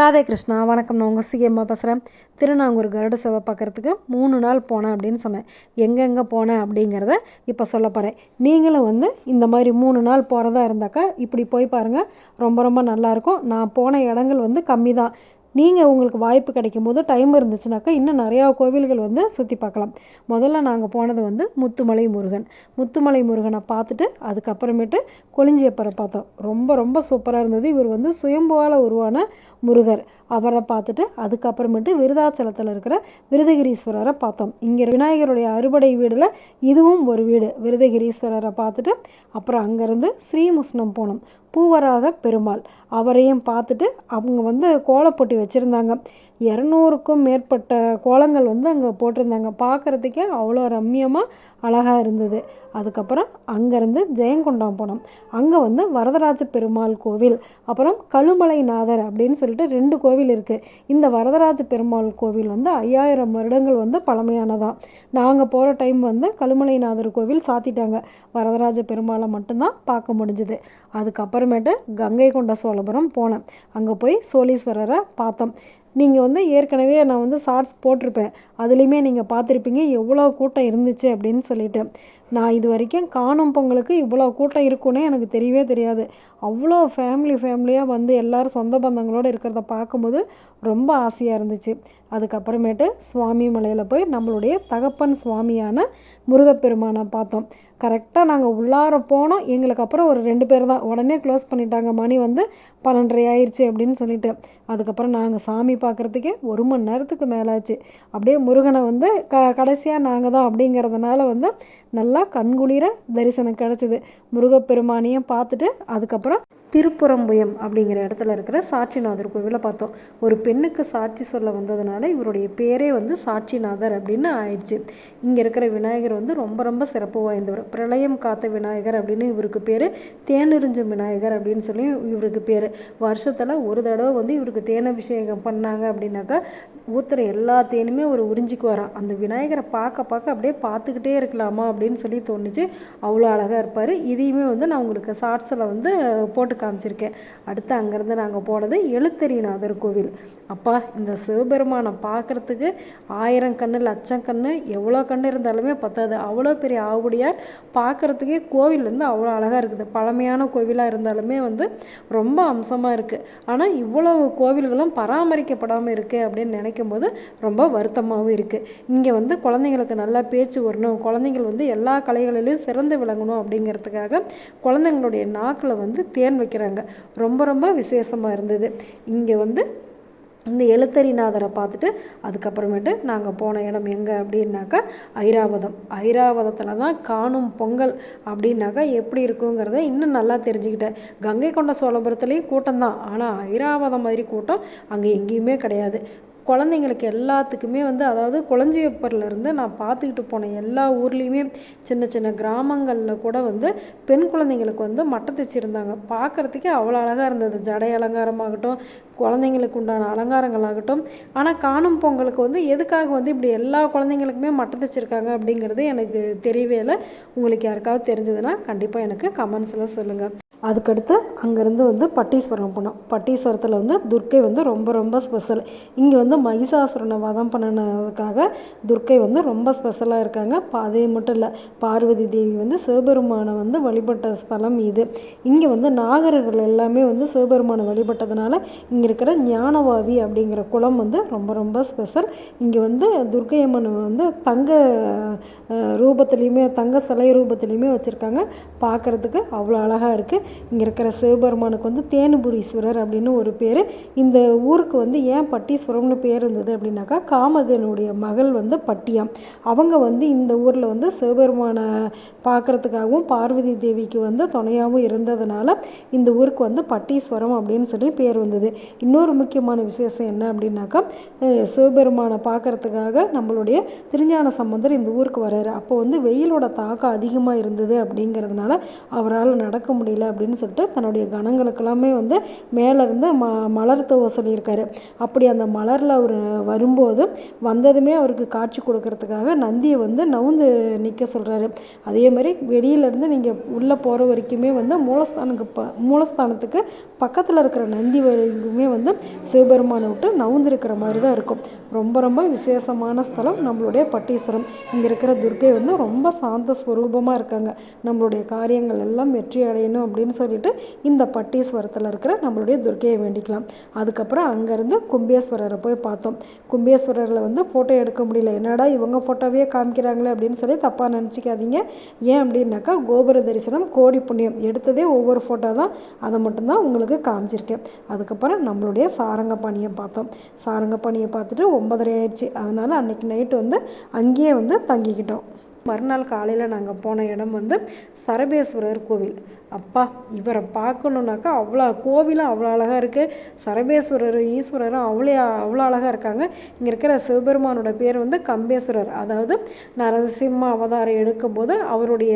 ராதே கிருஷ்ணா வணக்கம். நான் உங்கள் சிஎம்மா பேசுகிறேன் திருநாங்கூர் கருட சேவை பார்க்குறதுக்கு மூணு நாள் போனேன் அப்படின்னு சொன்னேன். எங்கெங்கே போனேன் அப்படிங்கிறத இப்போ சொல்ல போகிறேன் நீங்களும் வந்து இந்த மாதிரி மூணு நாள் போகிறதா இருந்தாக்கா இப்படி போய் பாருங்கள் ரொம்ப ரொம்ப நல்லாயிருக்கும் நான் போன இடங்கள் வந்து கம்மி தான் நீங்கள் உங்களுக்கு வாய்ப்பு கிடைக்கும் போது டைம் இருந்துச்சுனாக்கா இன்னும் நிறையா கோவில்கள் வந்து சுற்றி பார்க்கலாம். முதல்ல நாங்கள் போனது வந்து முத்துமலை முருகன். முத்துமலை முருகனை பார்த்துட்டு அதுக்கப்புறமேட்டு கொளிஞ்சியப்பரை பார்த்தோம். ரொம்ப ரொம்ப சூப்பராக இருந்தது. இவர் வந்து சுயம்புவால் உருவான முருகர். அவரை பார்த்துட்டு அதுக்கப்புறமேட்டு விருதாச்சலத்தில் இருக்கிற விருதகிரீஸ்வரரை பார்த்தோம். இங்கே விநாயகருடைய அறுபடை வீடில் இதுவும் ஒரு வீடு. விருதகிரீஸ்வரரை பார்த்துட்டு அப்புறம் அங்கேருந்து ஸ்ரீமுஷ்ணம் போனோம். பூவராக பெருமாள். அவரையும் பார்த்துட்டு அவங்க வந்து கோலப்பொட்டி வச்சுருந்தாங்க. இரநூறுக்கும் மேற்பட்ட கோலங்கள் வந்து அங்கே போட்டிருந்தாங்க. பார்க்குறதுக்கே அவ்வளோ ரம்மியமாக அழகாக இருந்தது. அதுக்கப்புறம் அங்கேருந்து ஜெயங்கொண்டம் போனோம். அங்கே வந்து வரதராஜ பெருமாள் கோவில் அப்புறம் கழுமலைநாதர் அப்படின்னு சொல்லிட்டு ரெண்டு கோவில் இருக்குது இந்த வரதராஜ பெருமாள் கோவில் வந்து ஐயாயிரம் வருடங்கள் வந்து பழமையானதான் நாங்கள் போகிற டைம் வந்து கழுமலைநாதர் கோவில் சாத்திட்டாங்க. வரதராஜ பெருமாளை மட்டும்தான் பார்க்க முடிஞ்சுது. அதுக்கப்புறமேட்டு கங்கை கொண்ட சோழபுரம் போனேன். அங்கே போய் சோழீஸ்வரரை பார்த்தோம். நீங்கள் வந்து ஏற்கனவே நான் வந்து ஷார்ட்ஸ் போட்டிருப்பேன். அதுலேயுமே நீங்கள் பார்த்துருப்பீங்க எவ்வளோ கூட்டம் இருந்துச்சு அப்படின்னு சொல்லிட்டு. நான் இது வரைக்கும் காணும் பொங்கலுக்கு இவ்வளோ கூட்டம் இருக்குன்னே எனக்கு தெரியவே தெரியாது. அவ்வளோ ஃபேமிலி ஃபேமிலியாக வந்து எல்லோரும் சொந்த பந்தங்களோடு இருக்கிறத பார்க்கும்போது ரொம்ப ஆசையாக இருந்துச்சு. அதுக்கப்புறமேட்டு சுவாமி மலையில் போய் நம்மளுடைய தகப்பன் சுவாமியான முருகப்பெருமானை பார்த்தோம். கரெக்டாக நாங்கள் உள்ளார போனோம். எங்களுக்கு அப்புறம் ஒரு ரெண்டு பேர் தான். உடனே க்ளோஸ் பண்ணிட்டாங்க. மணி வந்து பன்னெண்டரை ஆயிடுச்சு அப்படின்னு சொல்லிட்டு. அதுக்கப்புறம் நாங்கள் சாமி பார்க்குறதுக்கே ஒரு மணி நேரத்துக்கு மேலாச்சு. அப்படியே முருகனை வந்து க கடைசியாக நாங்கள் தான் அப்படிங்கிறதுனால வந்து நல்லா கண்குளிர தரிசனம் கிடச்சிது. முருகப்பெருமானையும் பார்த்துட்டு அதுக்கப்புறம் திருப்புறம்புயம் அப்படிங்கிற இடத்துல இருக்கிற சாட்சிநாதர் கோவிலை பார்த்தோம். ஒரு பெண்ணுக்கு சாட்சி சொல்ல வந்ததுனால இவருடைய பேரே வந்து சாட்சிநாதர் அப்படின்னு ஆயிடுச்சு. இங்கே இருக்கிற விநாயகர் வந்து ரொம்ப ரொம்ப சிறப்பு வாய்ந்தவர். பிரளயம் காத்த விநாயகர் அப்படின்னு இவருக்கு பேர். தேனெறிஞ்சும் விநாயகர் அப்படின்னு சொல்லி இவருக்கு பேர். வருஷத்தில் ஒரு தடவை வந்து இவருக்கு தேனபிஷேகம் பண்ணாங்க அப்படின்னாக்கா ஊத்துற எல்லா தேனுமே ஒரு உறிஞ்சிக்கு வரான் அந்த விநாயகரை பார்க்க பார்க்க அப்படியே பார்த்துக்கிட்டே இருக்கலாமா அப்படின்னு சொல்லி தோணுச்சு. அவ்வளோ அழகாக இருப்பார். இதையுமே வந்து நான் உங்களுக்கு ஷார்ட்ஸில் வந்து போட்டு காமிச்சிருக்கேன். அடுத்து அங்கேருந்து நாங்கள் போனது எழுத்தறிநாதர் கோவில். அப்பா இந்த சிவபெருமானை பார்க்குறதுக்கு ஆயிரம் கண் லட்சம் கண் எவ்வளோ கண் இருந்தாலுமே பத்தாது. அவ்வளோ பெரிய ஆவுடையார் பார்க்குறதுக்கே கோவில் வந்து அவ்வளோ அழகாக இருக்குது. பழமையான கோவிலாக இருந்தாலுமே வந்து ரொம்ப அம்சமாக இருக்குது ஆனால் இவ்வளவு கோவில்களும் பராமரிக்கப்படாமல் இருக்குது அப்படின்னு நினைக்கும் போது ரொம்ப வருத்தமாகவும் இருக்குது இங்கே வந்து குழந்தைங்களுக்கு நல்லா பேச்சு வரணும். குழந்தைங்கள் வந்து எல்லா கலைகளிலையும் சிறந்து விளங்கணும் அப்படிங்கிறதுக்காக குழந்தைங்களுடைய நாக்கில் வந்து தேன் வைக்கிறாங்க. ரொம்ப ரொம்ப விசேஷமாக இருந்தது. இங்கே வந்து இந்த எழுத்தறிநாதரை பார்த்துட்டு அதுக்கப்புறமேட்டு நாங்கள் போன இடம் எங்கே அப்படின்னாக்கா ஐராவதம். ஐராவதத்தில் தான் காணும் பொங்கல் அப்படின்னாக்கா எப்படி இருக்குங்கிறத இன்னும் நல்லா தெரிஞ்சுக்கிட்டேன். கங்கை கொண்ட சோழபுரத்துலேயும் கூட்டம் தான். ஆனால் ஐராவதம் மாதிரி கூட்டம் அங்கே எங்கேயுமே கிடையாது. குழந்தைங்களுக்கு எல்லாத்துக்குமே வந்து அதாவது குழந்தையப்பர்லேருந்து நான் பார்த்துக்கிட்டு போன எல்லா ஊர்லேயுமே சின்ன சின்ன கிராமங்களில் கூட வந்து பெண் குழந்தைங்களுக்கு வந்து மட்டை தைச்சிருந்தாங்க. பார்க்குறதுக்கே அவ்வளோ அழகாக இருந்தது. ஜடை அலங்காரமாகட்டும் குழந்தைங்களுக்கு உண்டான அலங்காரங்களாகட்டும். ஆனால் காணும் பொங்கலுக்கு வந்து எதுக்காக வந்து இப்படி எல்லா குழந்தைங்களுக்குமே மட்டை தைச்சிருக்காங்க அப்படிங்கிறது எனக்கு தெரியவே இல்லை. உங்களுக்கு யாருக்காவது தெரிஞ்சதுன்னா கண்டிப்பாக எனக்கு கமெண்ட்ஸில் சொல்லுங்கள் அதுக்கடுத்து அங்கேருந்து வந்து பட்டீஸ்வரம் போனோம். பட்டீஸ்வரத்தில் வந்து துர்க்கை வந்து ரொம்ப ரொம்ப ஸ்பெஷல் இங்கே வந்து மகிஷாசுரனை வதம் பண்ணினதுக்காக துர்க்கை வந்து ரொம்ப ஸ்பெஷலாக இருக்காங்க. அதே மட்டும் இல்லை பார்வதி தேவி வந்து சிவபெருமானை வந்து வழிபட்ட ஸ்தலம் இது. இங்கே வந்து நாகர்கள் எல்லாமே வந்து சிவபெருமானை வழிபட்டதுனால இங்கே இருக்கிற ஞானவாவி அப்படிங்கிற குளம் வந்து ரொம்ப ரொம்ப ஸ்பெஷல் இங்கே வந்து துர்க்கை அம்மன் வந்து தங்க ரூபத்துலேயுமே தங்க சிலை ரூபத்துலேயுமே வச்சுருக்காங்க. பார்க்குறதுக்கு அவ்வளோ அழகாக இருக்குது இங்கே இருக்கிற சிவபெருமானுக்கு வந்து தேனுபுரீஸ்வரர் அப்படின்னு ஒரு பேர். இந்த ஊருக்கு வந்து ஏன் பட்டீஸ்வரம்னு பேர் இருந்தது அப்படின்னாக்கா காமதேனுடைய மகள் வந்து பட்டியம். அவங்க வந்து இந்த ஊரில் வந்து சிவபெருமானை பார்க்குறதுக்காகவும் பார்வதி தேவிக்கு வந்து துணையாகவும் இருந்ததுனால இந்த ஊருக்கு வந்து பட்டீஸ்வரம் அப்படின்னு சொல்லி பேர் வந்தது. இன்னொரு முக்கியமான விசேஷம் என்ன அப்படின்னாக்கா சிவபெருமானை பார்க்குறதுக்காக நம்மளுடைய திருஞான சம்பந்தர் இந்த ஊருக்கு வர்றாரு. அப்போ வந்து வெயிலோட தாக்கம் அதிகமாக இருந்தது அப்படிங்கிறதுனால அவரால் நடக்க முடியல அப்படின்னு சொல்லிட்டு தன்னுடைய இருக்கக்கூடிய கணங்களுக்கெல்லாமே வந்து மேலேருந்து ம மலர் தூவ சொல்லியிருக்காரு அப்படி அந்த மலரில் அவர் வரும்போது வந்ததுமே அவருக்கு காட்சி கொடுக்கறதுக்காக நந்தியை வந்து நவுந்து நிற்க சொல்கிறாரு அதே மாதிரி வெளியிலேருந்து நீங்கள் உள்ளே போகிற வரைக்குமே வந்து மூலஸ்தானுக்கு ப மூலஸ்தானத்துக்கு பக்கத்தில் இருக்கிற நந்தி வரைக்குமே வந்து சிவபெருமானை விட்டு நவுந்திருக்கிற மாதிரி தான் இருக்கும். ரொம்ப ரொம்ப விசேஷமான ஸ்தலம் நம்மளுடைய பட்டீஸ்வரம். இங்கே இருக்கிற துர்க்கை வந்து ரொம்ப சாந்த ஸ்வரூபமாக இருக்காங்க. நம்மளுடைய காரியங்கள் எல்லாம் வெற்றி அடையணும் அப்படின்னு சொல்லிட்டு இந்த பட்டீஸ்வரத்தில் இருக்கிற நம்மளுடைய துர்க்கையை வேண்டிக்கலாம். அதுக்கப்புறம் அங்கேருந்து கும்பேஸ்வரரை போய் பார்த்தோம். கும்பேஸ்வரரில் வந்து ஃபோட்டோ எடுக்க முடியல. என்னடா இவங்க ஃபோட்டோவே காமிக்கிறாங்களே அப்படின்னு சொல்லி தப்பாக நினச்சிக்காதீங்க. ஏன் அப்படின்னாக்கா கோபுர தரிசனம் கோடி புண்ணியம். எடுத்ததே ஒவ்வொரு ஃபோட்டோ தான். அதை மட்டும்தான் உங்களுக்கு காமிச்சிருக்கேன். அதுக்கப்புறம் நம்மளுடைய சாரங்கப்பாணியை பார்த்தோம். சாரங்கப்பாணியை பார்த்துட்டு ஒன்பதரை ஆயிடுச்சு. அதனால் அன்றைக்கி நைட்டு வந்து அங்கேயே வந்து தங்கிக்கிட்டோம். மறுநாள் காலையில் நாங்கள் போன இடம் வந்து சரபேஸ்வரர் கோவில். அப்பா இவரை பார்க்கணுன்னாக்கா அவ்வளோ கோவிலும் அவ்வளோ அழகாக இருக்குது சரபேஸ்வரர் ஈஸ்வரரும் அவ்வளோ அவ்வளோ அழகாக இருக்காங்க. இங்கே இருக்கிற சிவபெருமானோட பேர் வந்து கம்பேஸ்வரர். அதாவது நரசிம்ம அவதாரம் எடுக்கும்போது அவருடைய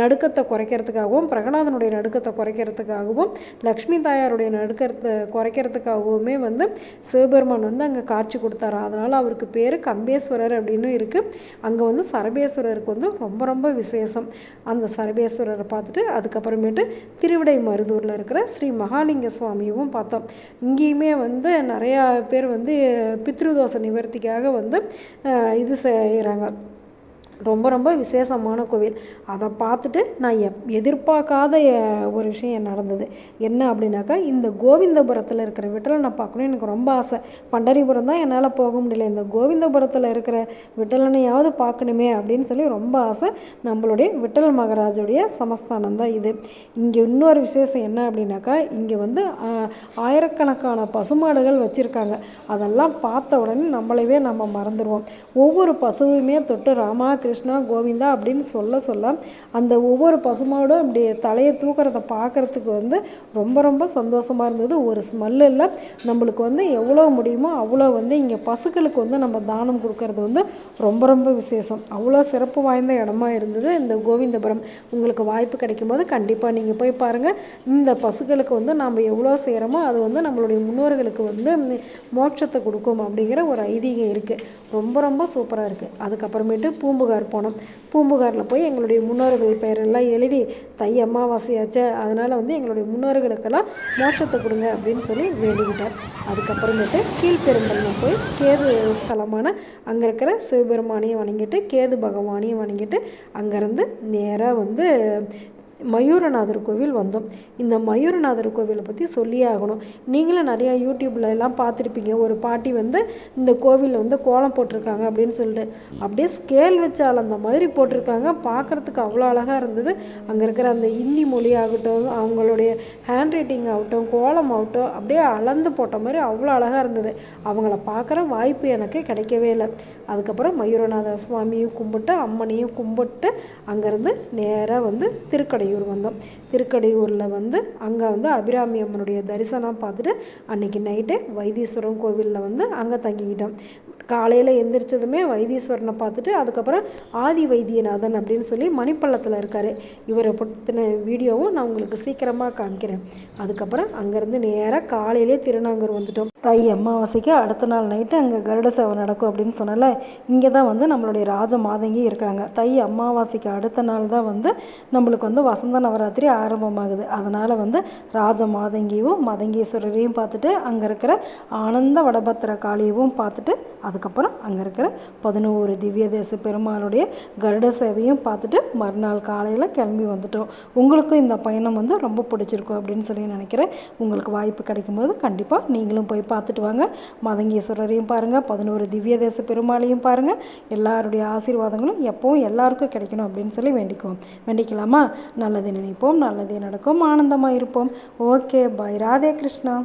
நடுக்கத்தை குறைக்கிறதுக்காகவும் பிரகலாதனுடைய நடுக்கத்தை குறைக்கிறதுக்காகவும் லக்ஷ்மி தாயாருடைய நடுக்கத்தை குறைக்கிறதுக்காகவுமே வந்து சிவபெருமான் வந்து அங்கே காட்சி கொடுத்தாரு அதனால் அவருக்கு பேர் கம்பேஸ்வரர் அப்படின்னு இருக்குது அங்கே வந்து சரபேஸ்வரர் சரபேஸ்வரருக்கு வந்து ரொம்ப ரொம்ப விசேஷம். அந்த சர்வேஸ்வரரை பார்த்துட்டு அதுக்கப்புறமேட்டு திருவிடை மருதூரில் இருக்கிற ஸ்ரீ மகாலிங்க சுவாமியும் பார்த்தோம். இங்கேயுமே வந்து நிறையா பேர் வந்து பித்ருதோஷ நிவர்த்திக்காக வந்து இது செய்கிறாங்க ரொம்ப ரொம்ப விசேஷமான கோவில். அதை பார்த்துட்டு நான் எப் எதிர்பார்க்காத ஒரு விஷயம் நடந்தது. என்ன அப்படின்னாக்கா இந்த கோவிந்தபுரத்தில் இருக்கிற விட்டலை நான் பார்க்கணும் எனக்கு ரொம்ப ஆசை. பண்டரிபுரம் தான் என்னால் போக முடியல. இந்த கோவிந்தபுரத்தில் இருக்கிற விட்டலனையாவது பார்க்கணுமே அப்படின்னு சொல்லி ரொம்ப ஆசை. நம்மளுடைய விட்டல் மகராஜுடைய சமஸ்தானம் தான் இது. இங்கே இன்னொரு விசேஷம் என்ன அப்படின்னாக்கா இங்கே வந்து ஆயிரக்கணக்கான பசுமாடுகள் வச்சுருக்காங்க. அதெல்லாம் பார்த்த உடனே நம்மளவே நம்ம மறந்துடுவோம். ஒவ்வொரு பசுவையுமே தொட்டு ராமா கிருஷ்ணா கோவிந்தா அப்படின்னு சொல்ல சொல்ல அந்த ஒவ்வொரு பசுமாடும் அப்படி தலையை தூக்கிறத பார்க்குறதுக்கு வந்து ரொம்ப ரொம்ப சந்தோஷமாக இருந்தது. ஒரு ஸ்மெல் இல்லை. நம்மளுக்கு வந்து எவ்வளோ முடியுமோ அவ்வளோ வந்து இங்கே பசுக்களுக்கு வந்து நம்ம தானம் கொடுக்கறது வந்து ரொம்ப ரொம்ப விசேஷம். அவ்வளோ சிறப்பு வாய்ந்த இடமா இருந்தது இந்த கோவிந்தபுரம். உங்களுக்கு வாய்ப்பு கிடைக்கும் போது கண்டிப்பாக நீங்கள் போய் பாருங்கள் இந்த பசுக்களுக்கு வந்து நம்ம எவ்வளோ செய்கிறோமோ அது வந்து நம்மளுடைய முன்னோர்களுக்கு வந்து மோட்சத்தை கொடுக்கும் அப்படிங்கிற ஒரு ஐதீகம் இருக்குது ரொம்ப ரொம்ப சூப்பராக இருக்குது அதுக்கப்புறமேட்டு பூம்புகார். பூம்புகார் போனோம். பூம்புகாரில் போய் எங்களுடைய முன்னோர்கள் பெயரெல்லாம் எழுதி தை அமாவாசையாச்சு அதனால் வந்து எங்களுடைய முன்னோர்களுக்கெல்லாம் மோட்சத்தை கொடுங்க அப்படின்னு சொல்லி வேண்டிக்கிட்டேன் அதுக்கப்புறமேட்டு கீழ்பெரும்பலில் போய் கேது ஸ்தலமான அங்கே இருக்கிற சிவபெருமானையும் வணங்கிட்டு கேது பகவானையும் வணங்கிட்டு அங்கேருந்து நேராக வந்து மயூரநாதர் கோவில் வந்தோம். இந்த மயூரநாதர் கோவிலை பற்றி சொல்லியே ஆகணும். நீங்களும் நிறையா யூடியூப்பில் எல்லாம் பார்த்துருப்பீங்க. ஒரு பாட்டி வந்து இந்த கோவிலில் வந்து கோலம் போட்டிருக்காங்க அப்படின்னு சொல்லிட்டு. அப்படியே ஸ்கேல் வச்சு அளந்த மாதிரி போட்டிருக்காங்க. பார்க்குறதுக்கு அவ்வளோ அழகாக இருந்தது. அங்கே இருக்கிற அந்த ஹிந்தி மொழி ஆகட்டும் அவங்களுடைய ஹேண்ட் ரைட்டிங் ஆகட்டும் கோலம் ஆகட்டும் அப்படியே அளந்து போட்ட மாதிரி அவ்வளோ அழகாக இருந்தது. அவங்கள பார்க்குற வாய்ப்பு எனக்கு கிடைக்கவே இல்லை. அதுக்கப்புறம் மயூரநாத சுவாமியும் கும்பிட்டு அம்மனையும் கும்பிட்டு அங்கேருந்து நேராக வந்து திருக்கடை திருக்கடையூர் வந்தோம். திருக்கடையூரில் வந்து அங்கே வந்து அபிராமி அம்மனுடைய தரிசனம் பார்த்துட்டு அன்றைக்கி நைட்டு வைத்தீஸ்வரம் கோவிலில் வந்து அங்கே தங்கிக்கிட்டோம். காலையில் எந்திரிச்சதுமே வைத்தீஸ்வரனை பார்த்துட்டு அதுக்கப்புறம் ஆதி வைத்தியநாதன் அப்படின்னு சொல்லி மணிப்பள்ளத்தில் இருக்கார். இவரை பற்றின வீடியோவும் நான் உங்களுக்கு சீக்கிரமாக காமிக்கிறேன். அதுக்கப்புறம் அங்கேருந்து நேராக காலையிலே திருநாங்கூர் வந்துட்டோம். தை அமாவாசைக்கு அடுத்த நாள் நைட்டு அங்கே கருட சேவை நடக்கும் அப்படின்னு சொன்னால இங்கே தான் வந்து நம்மளுடைய ராஜ மாதங்கி இருக்காங்க. தை அமாவாசைக்கு அடுத்த நாள் தான் வந்து நம்மளுக்கு வந்து வசந்த நவராத்திரி ஆரம்பமாகுது. அதனால் வந்து ராஜ மாதங்கியும் மதங்கீஸ்வரரையும் பார்த்துட்டு அங்கே இருக்கிற ஆனந்த வடபத்திர காளியவும் பார்த்துட்டு அதுக்கப்புறம் அங்கே இருக்கிற பதினோரு திவ்ய தேச பெருமாளுடைய கருட சேவையும் பார்த்துட்டு மறுநாள் காலையில் கிளம்பி வந்துட்டோம். உங்களுக்கும் இந்த பயணம் வந்து ரொம்ப பிடிச்சிருக்கும் அப்படின்னு சொல்லி நினைக்கிறேன். உங்களுக்கு வாய்ப்பு கிடைக்கும்போது கண்டிப்பாக நீங்களும் போய் பார்த்துட்டு வாங்க. மதங்கீஸ்வரரையும் பாருங்கள் பதினோரு திவ்ய தேச பெருமாளையும் பாருங்கள் எல்லாருடைய ஆசீர்வாதங்களும் எப்பவும் எல்லாருக்கும் கிடைக்கணும் அப்படின்னு சொல்லி வேண்டிக்குவோம். வேண்டிக்கலாமா? நல்லது நினைப்போம். நல்லதே நடக்கும். ஆனந்தமாக இருப்போம். ஓகே. பாய் ராதே கிருஷ்ணா.